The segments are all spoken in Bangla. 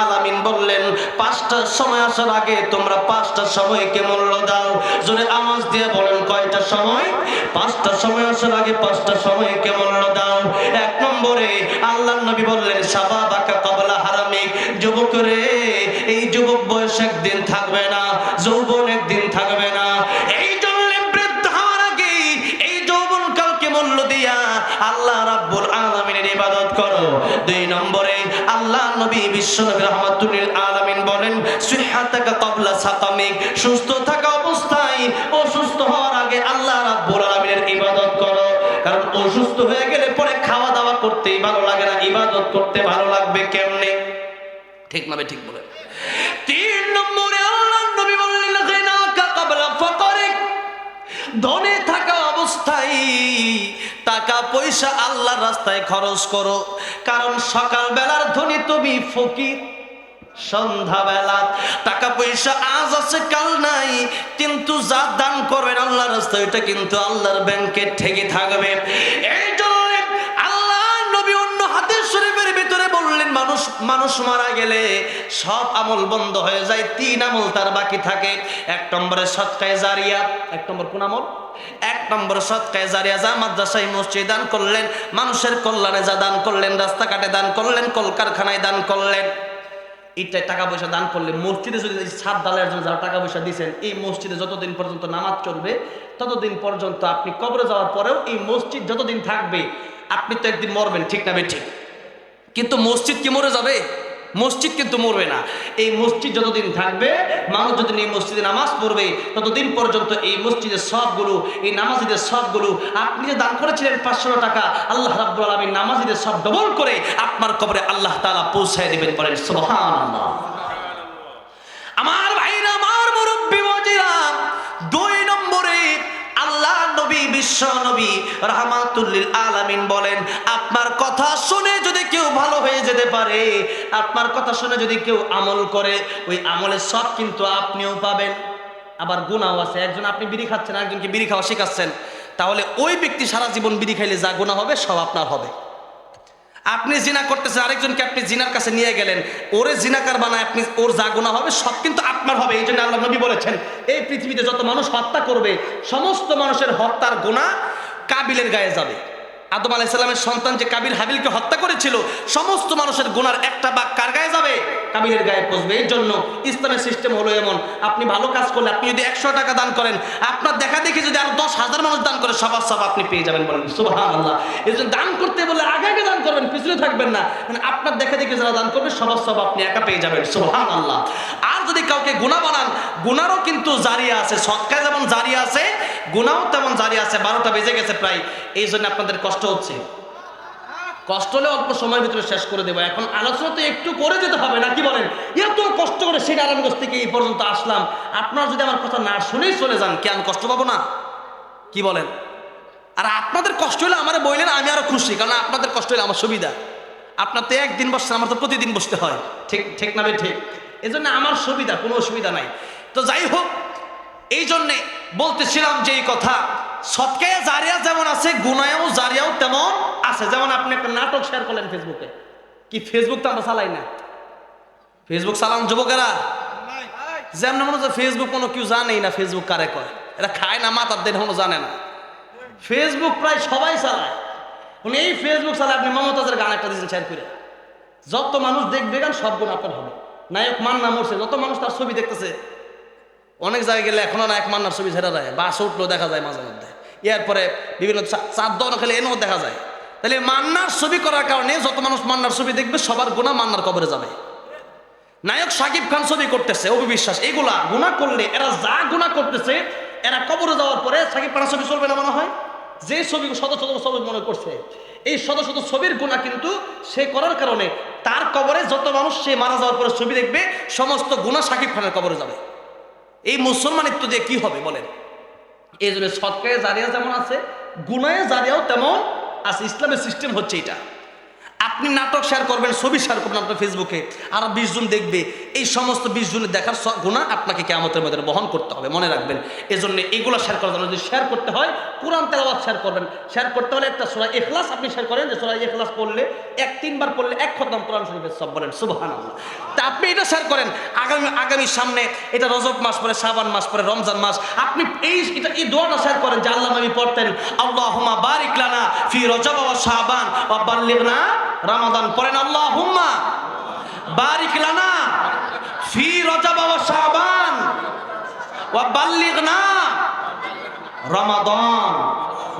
আলামিন বললেন সময় আসার আগে তোমরা পাঁচটার সময়কে মূল্য দাও। জোরে আওয়াজ দিয়ে বলেন, কয়টা সময়? পাঁচটার সময় আসার আগে পাঁচটার সময়কে মূল্য দাও। এক নম্বরে আল্লাহ নবী বললেন সাবা কবলা যুবক রে এই যুবক বয়স একদিন থাকবে না, যৌবন একদিন থাকবে তিন নম্বরে আল্লাহ নবী বললেন ধনে থাকা অবস্থায় টাকা পয়সা আল্লাহর রাস্তায় খরচ করো। কারণ সকাল বেলার ধনী তুমি ফকির, সন্ধ্যাবেলা। টাকা পয়সা আজ আছে, কাল নাই, কিন্তু যা দান করবেন আল্লাহর রাস্তায় এটা কিন্তু আল্লাহর ব্যাংকে ঠেকে থাকবে। এই আল্লাহ মানুষ মানুষ মারা গেলে সব আমল বন্ধ হয়ে যায়, তিন আমল তার বাকি থাকে। এক নম্বরে সৎকায় জারিয়া, এক নম্বর কোন আমল? নম্বর সৎকায় জারিয়া যা মাদ্রাসায় মসজিদ দান করলেন, মানুষের কল্যাণে যা দান করলেন, রাস্তাঘাটে দান করলেন, কলকারখানায় দান করলেন। এইটাই টাকা পয়সা দান করলে, মসজিদে যদি ছাদ ডালের জন্য যারা টাকা পয়সা দিয়েছেন এই মসজিদে যতদিন পর্যন্ত নামাজ চলবে, ততদিন পর্যন্ত আপনি কবরে যাওয়ার পরেও এই মসজিদ যতদিন থাকবে, আপনি তো একদিন মরবেন, ঠিক না ঠিক কিন্তু মসজিদ কি মরে যাবে? মসজিদ কিন্তু মরবে না। এই মসজিদ যতদিন থাকবে, মানুষ যতদিন এই মসজিদে নামাজ পড়বে, ততদিন পর্যন্ত এই মসজিদের সবগুলো, এই নামাজিদের সবগুলো, আপনি যে দান করেছিলেন পাঁচশো টাকা, আল্লাহ রাব্বুল আলামিন নামাজিদের সব ডবল করে আপনার কবরে আল্লাহ তাআলা পৌঁছায় দিবেন বলেন, সুবহানাল্লাহ। আমার ভাইরা, আমার মুরব্বী, মজিরা, দুই নম্বরে আল্লাহ নবী, বিশ্ব নবী রহমাতুল্লিল আলামিন বলেন, আপনার কথা শুনে যদি কেউ ভালো যেতে পারে। আপনার কথা শুনে যদি কেউ আমল করে, ওই আমলের সব কিন্তু আপনিও পাবেন। আবার গুণাও আছে। একজন আপনি বিড়ি খাচ্ছেন একজনকে বিড়ি খাওয়া শেখাচ্ছেন। তাহলে ওই ব্যক্তি সারা জীবন বিড়ি খাইলে যা গুণা হবে, সব আপনার হবে। আপনি জিনা করতেছেন, আরেকজনকে আপনি জিনার কাছে নিয়ে গেলেন। ওরে জিনাকার বানায় আপনি, ওর যা গুণা হবে, সব কিন্তু আপনার হবে। এই জন্য আল্লাহ নবী বলেছেন, এই পৃথিবীতে যত মানুষ হত্যা করবে, সমস্ত মানুষের হত্যার গুণা কাবিলের গায়ে যাবে। আদম আলাইসাল্লামের সন্তান যে কাবিল হাবিলকে হত্যা করেছিল, সমস্ত মানুষের গুনার একটা বাঘ কার গায়ে যাবে? কাবিলের গায়ে পচবে। এর জন্য ইসলামের সিস্টেম হলো এমন। আপনি ভালো কাজ করলে আপনি যদি একশো টাকা দান করেন, আপনার দেখা দেখি যদি আরও দশ হাজার মানুষ দান করে, সবার সব আপনি পেয়ে যাবেন বলেন। সুবাহ আল্লাহ এই জন্য দান করতে বলে আগে আগে দান করবেন, পিছনে থাকবেন না। মানে আপনার দেখা দেখি যারা দান করবে, সবার সব আপনি একা পেয়ে যাবেন। সুবাহ আল্লাহ আর যদি কাউকে গুণা বানান গুনারও কিন্তু জারিয়া আছে, সৎকায় যেমন জারিয়া আছে গুণাও তেমন জারি আছে, বারোটা বেজে গেছে প্রায়। এই জন্য আপনাদের কষ্ট হচ্ছে। কষ্ট হলে অল্প সময়ের ভিতরে শেষ করে দেবো। এখন আলোচনা তো একটু করে যেতে হবে না কি বলেন? এত কষ্ট করে সেই আরামগঞ্জ থেকে এই পর্যন্ত আসলাম। আপনার যদি আমার কথা না শুনেই চলে যান, কি আমি কষ্ট পাবো না? কি বলেন? আর আপনাদের কষ্ট হলে আমার বললেন আমি আরও খুশি, কারণ আপনাদের কষ্ট হলে আমার সুবিধা। আপনার তো একদিন বসছেন, আমার তো প্রতিদিন বসতে হয়। ঠিক ঠিক না ঠিক। এই জন্য আমার সুবিধা, কোনো অসুবিধা নাই। তো যাই হোক এই জন্যে বলতেছিলাম যে এই কথা সৎকায় জারিয়া যেমন আছে গুনায়াও জারিয়াও তেমন আছে। যেমন আপনি একটা নাটক শেয়ার করলেন ফেসবুকে কি ফেসবুক তো আমরা চালাই না? ফেসবুক চালান যুবকেরা? যেমন মনে হচ্ছে ফেসবুক কোনো কেউ জানেই না ফেসবুক কারে কয়। এটা খায় না, মাতার দেন কোনো জানে না। ফেসবুক প্রায় সবাই চালায়। উনি এই ফেসবুক চালায় আপনি মমতাজের গান একটা দিয়েছেন শেয়ার করে। যত মানুষ দেখবে গান, সব গুণ আপনার হবে। নায়ক মান্না মরছে, যত মানুষ তার ছবি দেখতেছে অনেক জায়গায় গেলে এখনও এক মান্নার ছবি ছেড়া যায়, বাস উঠলেও দেখা যায় মাঝে মধ্যে। এরপরে বিভিন্ন চার দোকান খেলে এনেও দেখা যায়। তাহলে মান্নার ছবি করার কারণে যত মানুষ মান্নার ছবি দেখবে, সবার গুণা মান্নার কবরে যাবে। নায়ক সাকিব খান ছবি করতেছে অবিশ্বাস এগুলা গুণা করলে এরা যা গুণা করতেছে, এরা কবরে যাওয়ার পরে সাকিব খানের ছবি চলবে না মনে হয়? যে ছবি শত শত ছবি মনে করছে, এই শত শত ছবির গুণা কিন্তু সে করার কারণে তার কবরে যত মানুষ সে মারা যাওয়ার পরে ছবি দেখবে, সমস্ত গুণা সাকিব খানের কবরে যাবে। এই মুসলমানিত্ব দিয়ে কি হবে বলেন? এই জন্য সৎকারে জারিয়া যেমন আছে গুনায় জারিয়াও তেমন আছে। ইসলামের সিস্টেম হচ্ছে এটা। আপনি নাটক শেয়ার করবেন, ছবি শেয়ার করবেন আপনার ফেসবুকে আর বিশ জন দেখবে। এই সমস্ত বিশ জনের দেখার গুণা আপনাকে কেমতের মধ্যে বহন করতে হবে, মনে রাখবেন। এজন্য এগুলো শেয়ার করার জন্য যদি শেয়ার করতে হয়, কোরআন তেলাওয়াত শেয়ার করবেন। শেয়ার করতে হলে একটা সোরা এখলাস আপনি শেয়ার করেন, যে সোরা এখলাস পড়লে, এক তিনবার পড়লে এক খতম কোরআন শরীফের সব বলেন, সুবহানাল্লাহ। তা আপনি এটা শেয়ার করেন, আগামী আগামী সামনে এটা রজব মাস পরে, শাবান মাস পরে, রমজান মাস, আপনি এই এটা, এই দোয়াটা শেয়ার করেন, যে আল্লাহ নবী পড়তেন, আল্লাহুম্মা বারিক লানা ফি রজব ওয়া শাবান ওয়া বাল্লিগনা রমাদান পড়েন, আল্লাহুম্মা বারিক লানা ফি রজব ওয়া শাবান ওয়া বাল্লিগনা রমাদান।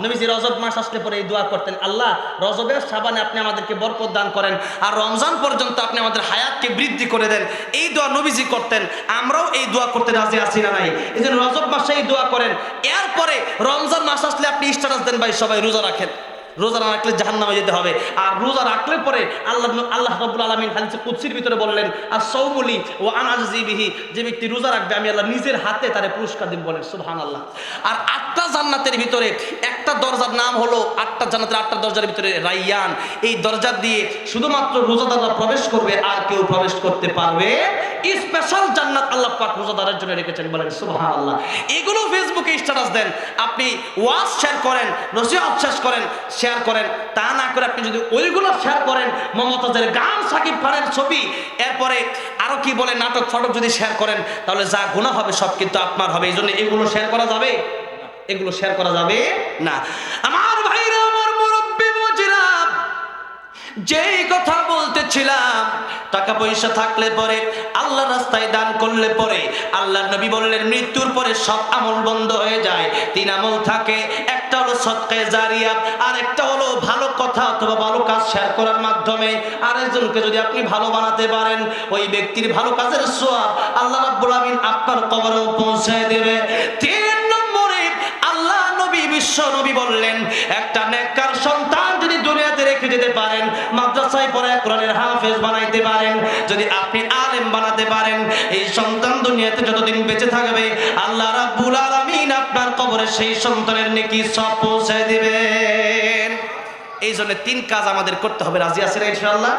নবীজি রজব মাস আসলে পরে এই দোয়া করতেন, আল্লাহ রজবের সাবানে আপনি আমাদেরকে বরকত দান করেন আর রমজান পর্যন্ত আপনি আমাদের হায়াতকে বৃদ্ধি করে দেন। এই দোয়া নবীজি করতেন, আমরাও এই দোয়া করতে রাজি আছি না নাই। এই জন্য রজব মাসে এই দোয়া করেন, এরপরে রমজান মাস আসলে আপনি স্ট্যাটাস দেন ভাই, সবাই রোজা রাখেন। রোজা না রাখলে জাহান্নামে যেতে হবে। আর রোজা রাখলে পরে আল্লাহ আল্লাহ রাব্বুল আলামিন হাদিসে কুদসির ভিতরে বললেন আর সৌমুলি ও আনাজিবিহি যে ব্যক্তি রোজা রাখবে, আমি আল্লাহ নিজের হাতে তারে পুরস্কার দিব বলেন, সুবহানাল্লাহ। আর আটটা জান্নাতের ভিতরে একটা দরজার নাম হলো আটটা জান্নাতের আটটা দরজার ভিতরে রাইয়ান। এই দরজা দিয়ে শুধুমাত্র রোজাদাররা প্রবেশ করবে, আর কেউ প্রবেশ করতে পারবে স্পেশাল জান্নাত আল্লাহ পাক রোজাদারের জন্য রেখেছেন বলেন, সুবহানাল্লাহ। এগুলো ফেসবুকে স্ট্যাটাস দেন, আপনি ওয়াজ শেয়ার করেন, নসিহত শেষ করেন, শেয়ার করেন, তা না করে আপনি যদি ওইগুলো শেয়ার করেন, মমতাজের গান, সাকিব খানের ছবি, এরপরে আরও কি বলে, নাটক, ফটক যদি শেয়ার করেন, তাহলে যা গুণা হবে সব কিন্তু আপনার হবে। এই জন্য এগুলো শেয়ার করা যাবে? এগুলো শেয়ার করা যাবে না। আমার ভাইরা, আমার মুরব্বী, মজিরা, যেই কথা বলতেছিলাম টাকা পয়সা থাকলে পরে, আল্লাহ রাস্তায় দান করলে পরে আল্লাহ নবী বললেন, মৃত্যুর পরে সব আমল বন্ধ হয়ে যায়। তিন আমল থাকে, একটা হলো সৎকায় জারিয়া আর একটা হলো ভালো কথা অথবা ভালো কাজ শেয়ার করার মাধ্যমে। আরেকজনকে যদি আপনি ভালো বানাতে পারেন, ওই ব্যক্তির ভালো কাজের সোয়াব আল্লাহ রাব্বুল আমিন আপনার কবরেও পৌঁছায় দেবে। তিন নম্বরে আল্লাহ নবী, বিশ্ব নবী বললেন, একটা নেককার সন্তান হাফেজ বানাইতে পারেন, যদি আপনি আলেম বানাতে পারেন, এই সন্তান দুনিয়াতে যতদিন বেঁচে থাকবে, আল্লাহ রাব্বুল আলামিন আপনার কবরে সেই সন্তানের নেকি সব পৌঁছে দিবেন। এই জন্য তিন কাজ আমাদের করতে হবে, রাজি আছে ইনশাআল্লাহ?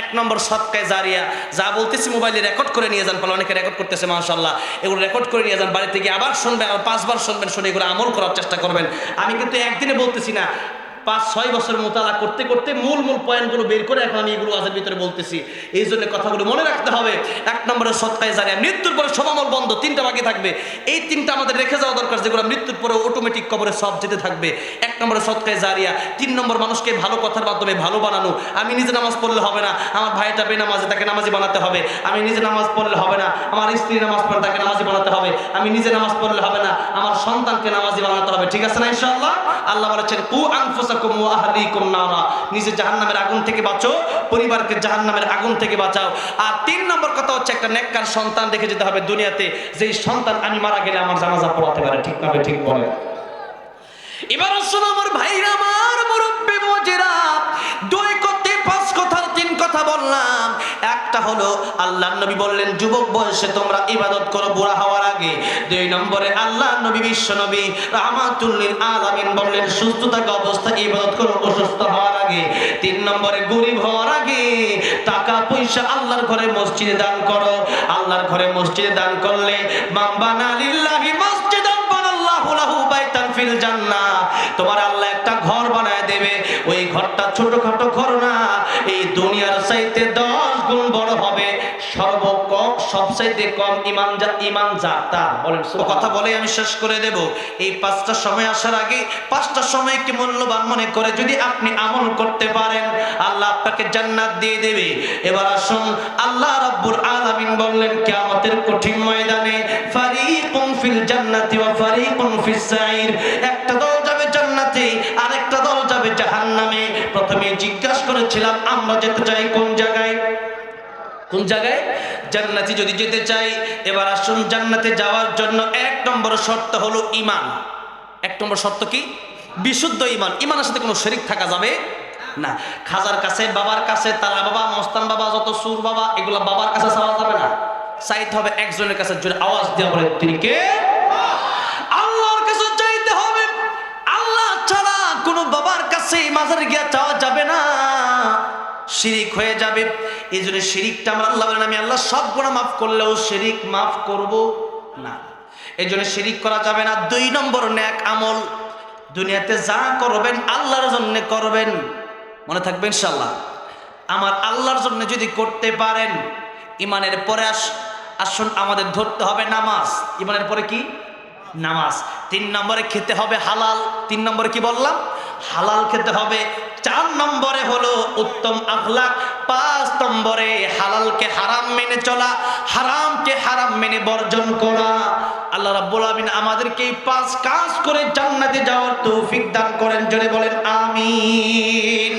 এক নম্বর সৎকায় জারিয়া, যা বলতেছি মোবাইলে রেকর্ড করে নিয়ে যান, ফলে অনেকে রেকর্ড করতেছে মাশাল্লাহ এগুলো রেকর্ড করে নিয়ে যান, বাড়িতে গিয়ে আবার শুনবেন, আবার পাঁচবার শুনবেন, শুনে এগুলো আমল করার চেষ্টা করবেন। আমি কিন্তু একদিনে বলতেছি না পাঁচ, ছয় বছর মোতালা করতে করতে মূল মূল পয়েন্টগুলো বের করে এখন আমি এগুলো আজের ভিতরে বলতেছি। এই জন্য কথাগুলো মনে রাখতে হবে। এক নম্বরে সৎকায় জানে মৃত্যুর পরে সবামল বন্ধ, তিনটা বাকি থাকবে। এই তিনটা আমাদের রেখে যাওয়া দরকার, যেগুলো মৃত্যুর পরে অটোমেটিক কবরে সব যেতে থাকবে। এক নম্বরে সৎকায় জারিয়া, তিন নম্বর মানুষকে ভালো কথার মাধ্যমে ভালো বানানো। আমি নিজে নামাজ পড়লে হবে না, আমার ভাইটা বেনামাজে, তাকে নামাজি বানাতে হবে। আমি নিজে নামাজ পড়লে হবে না, আমার স্ত্রী নামাজ পড়লে তাকে নামাজি বানাতে হবে। আমি নিজে নামাজ পড়লে হবে না, আমার সন্তানকে নামাজি বানাতে হবে। ঠিক আছে না ইনশাআল্লাহ? আল্লাহ বলেছেন, কু আনফুসাকুম ওয়া আহলিকুম নারা। নিজে জাহান্নামের আগুন থেকে বাঁচো, পরিবারকে জাহান্নামের আগুন থেকে বাঁচাও। আর তিন নম্বর কথা হচ্ছে, একটা নেককার সন্তান রেখে যেতে হবে দুনিয়াতে। যেই সন্তান আমি মারা গেলে আমার জানাজা পড়াতে পারে, ঠিক না ঠিক বলে এবার আসুন আমার ভাইরা, আমার মুরব্বী মজিরা। দুই করতে পাঁচ কথার তিন কথা বললাম। একটা হলো আল্লাহ নবী বললেন, যুবক বয়সে তোমরা ইবাদত করো, বুড়া হওয়ার আগে। দুই নম্বরে আল্লাহ নবী, বিশ্ব নবী রাহমাতুল্লিল আলামিন বললেন সুস্থ থাকা অবস্থায় ইবাদত করো, অসুস্থ হওয়ার আগে। তিন নম্বরে, গরিব হওয়ার আগে। টাকা, পয়সা, আল্লাহর ঘরে মসজিদে দান করো। আল্লাহর ঘরে মসজিদে দান করলে, মাম্বানা ফিল জান্না তোমার আল্লাহ একটা ঘর বানায় দেবে। ওই ঘরটা ছোটখাটো ঘর না, এই দুনিয়ার চাইতে সবচাইতে কম ইমান যা, ইমান বলেন কথা বলে আমি শেষ করে দেব। এই পাঁচটা সময় আসার আগে পাঁচটা মূল্যবান মনে করে যদি আপনি আমল করতে পারেন, আল্লাহ আপনাকে জান্নাত দিয়ে দেবে। এবার আসুন, আল্লাহ আলামিন বললেন কঠিন ময়দানে ফারিকুম ফিল জান্নাতি ওয়া ফারিকুম ফিস সাইর। একটা দল যাবে জান্নাতে, আরেকটা দল যাবে জাহান্নামে। প্রথমে জিজ্ঞাসা করেছিলাম, আমরা যেতে চাই কোন জায়গায়? কোন জায়গায়? জান্নাতি যদি যেতে চাই, এবার আসুন জান্নাতে যাওয়ার জন্য এক নম্বর শর্ত হলো ইমান এক নম্বর শর্ত কি? বিশুদ্ধ ইমান ইমানের সাথে কোনো শরিক থাকা যাবে না। খাজার কাছে, বাবার কাছে, তালা বাবা, মস্তান বাবা, যত সুর বাবা, এগুলো বাবার কাছে চাওয়া যাবে না। চাইতে হবে একজনের কাছে জোরে আওয়াজ দেওয়া বলে তিনি কে? আল্লাহর কাছে চাইতে হবে। আল্লাহ ছাড়া কোনো বাবার কাছে মাজারে গিয়া চাওয়া যাবে না। শিরিক হয়ে যাবে। এই জন্য শিরিকটা আমরা আল্লাহ আমি আল্লাহ সব গুণা মাফ করলেও শিরিক মাফ করব না। এই জন্য শিরিক করা যাবে না। দুই নম্বর ন্যাক আমল। দুনিয়াতে যা করবেন আল্লাহর জন্য করবেন। মনে থাকবে ইনশাল্লাহ আমার আল্লাহর জন্য যদি করতে পারেন, ইমানের পরে আস, আসুন, আমাদের ধরতে হবে নামাজ। ইমানের পরে কি? নামাজ। তিন নম্বরে খেতে হবে হালাল। তিন নম্বরে কি বললাম? হালাল খেতে হবে। চার নম্বরে হলো উত্তম আখলাক, পাঁচ নম্বরে হালালকে হারাম মেনে চলা, হারামকে হারাম মেনে বর্জন করা। আল্লাহ রাব্বুল আমিন আমাদেরকে এই পাঁচ কাজ করে জান্নাতে যাওয়ার তৌফিক দান করেন। জোরে বলেন, আমিন।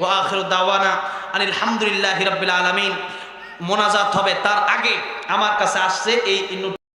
ওয়া আখিরু দাওয়ানা আনিল হামদুলিল্লাহি রাব্বিল আলামিন। মোনাজাত হবে, তার আগে আমার কাছে আসছে এই